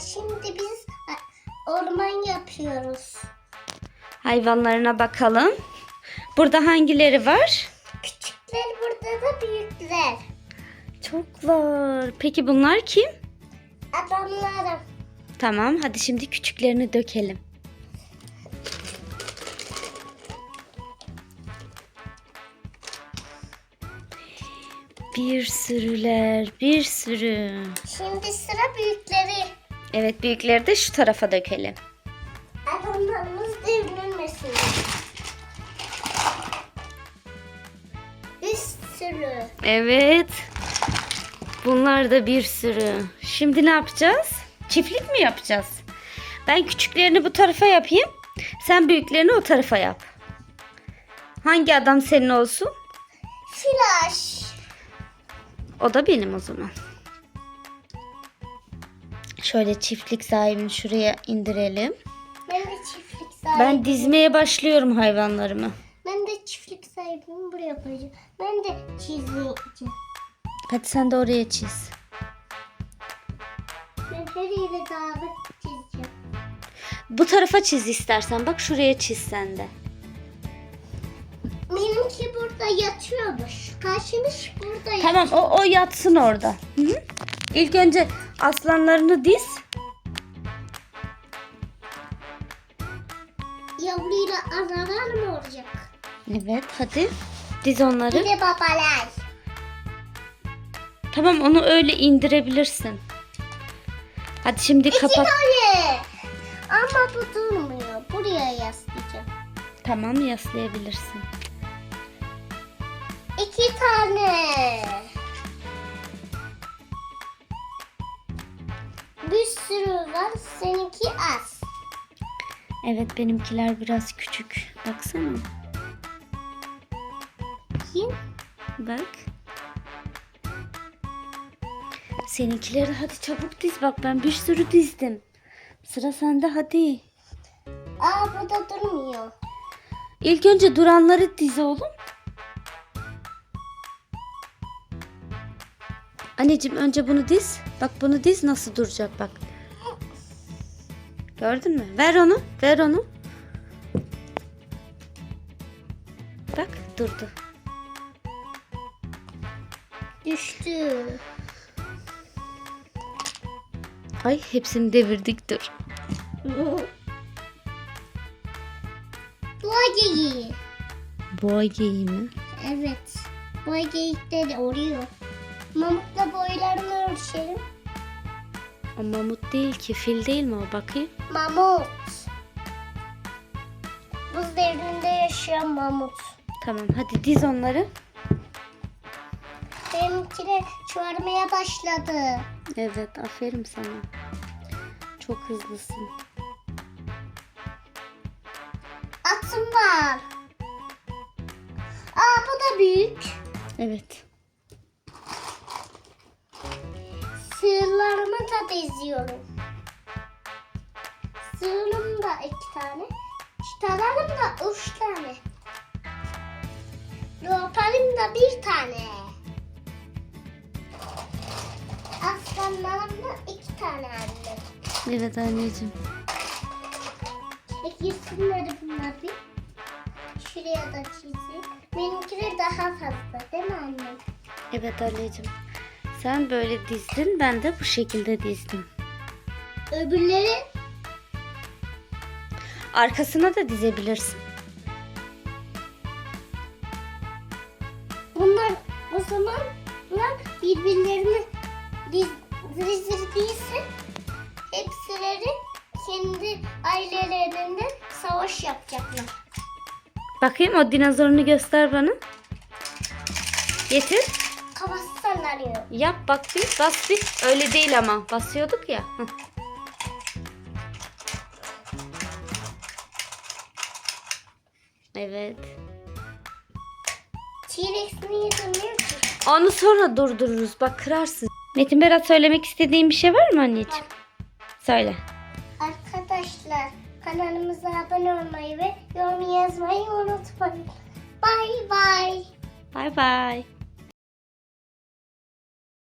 Şimdi biz a, orman yapıyoruz. Hayvanlarına bakalım. Burada hangileri var? Küçükler burada da büyükler. Çok var. Peki bunlar kim? Adamlarım. Tamam hadi şimdi küçüklerini dökelim. Bir sürüler, bir sürü. Şimdi sıra büyükleri. Evet büyükleri de şu tarafa dökelim. Adamlarımız devrilmesin. Bir sürü. Evet. Bunlar da bir sürü. Şimdi ne yapacağız? Çiftlik mi yapacağız? Ben küçüklerini bu tarafa yapayım. Sen büyüklerini o tarafa yap. Hangi adam senin olsun? Flash. O da benim o zaman. Şöyle çiftlik sahibini şuraya indirelim. Ben de çiftlik sahibi. Ben dizmeye başlıyorum hayvanlarımı. Ben de çiftlik sahibimi buraya koyacağım. Ben de çizeceğim. Hadi sen de oraya çiz. Ben her yere dağılık çizeceğim. Bu tarafa çiz istersen. Bak şuraya çiz sen de. Benimki burada yatıyormuş. Karşımış burada yatıyor. Tamam o, o yatsın orada. Hı -hı. İlk önce aslanlarını diz. Yavruyla analar mı olacak? Evet hadi. Diz Bir onları. de babalar. Tamam onu öyle indirebilirsin. Hadi şimdi İki kapat. tane. Ama bu durmuyor. Buraya yaslayacağım. Tamam yaslayabilirsin. İki tane. Bir sürü var. Seninki az. Evet benimkiler biraz küçük. Baksana. Kim? Bak. Seninkileri hadi çabuk diz. Bak ben bir sürü dizdim. Sıra sende hadi. Aa bu da durmuyor. İlk önce duranları diz oğlum. Anneciğim önce bunu diz. Bak bunu diz nasıl duracak bak. Gördün mü? Ver onu. Ver onu. Bak durdu. Düştü. Ay hepsini devirdik dur. Boğa geyiği. Boğa geyiği mi? Evet. Boğa geyikleri oluyor. Ölçelim. O mamut değil ki. Fil değil mi o? Bakayım. Mamut. Buz devrinde yaşayan mamut. Tamam hadi diz onları. Benimkiler çoğarmaya başladı. Evet aferin sana. Çok hızlısın. Atım var. Aa bu da büyük. Evet. Sığırlarımı da diziyorum. Sığırım da iki tane. Çıtalarım da üç tane. Leoparım da bir tane. Aslanlarım da iki tane anne. Evet anneciğim. Ekilsinler bunlar bir. Şuraya da çizeyim. Benimkiler daha fazla değil mi annem? Evet anneciğim. Sen böyle dizdin ben de bu şekilde dizdim. Öbürleri Arkasına da dizebilirsin. bunlar o zaman bunlar birbirlerini diz, dizdir değilse hepsileri kendi ailelerinde savaş yapacaklar. Bakayım o dinozorunu göster bana. Getir. Sallanıyor. Yap bak bir bas bir. Öyle değil ama. Basıyorduk ya. Heh. Evet. T-Rex niye dönüyor ki? Onu sonra durdururuz. Bak kırarsın. Metin Berat söylemek istediğin bir şey var mı anneciğim? Söyle. Arkadaşlar kanalımıza abone olmayı ve yorum yazmayı unutmayın. Bye bye. Bay bay.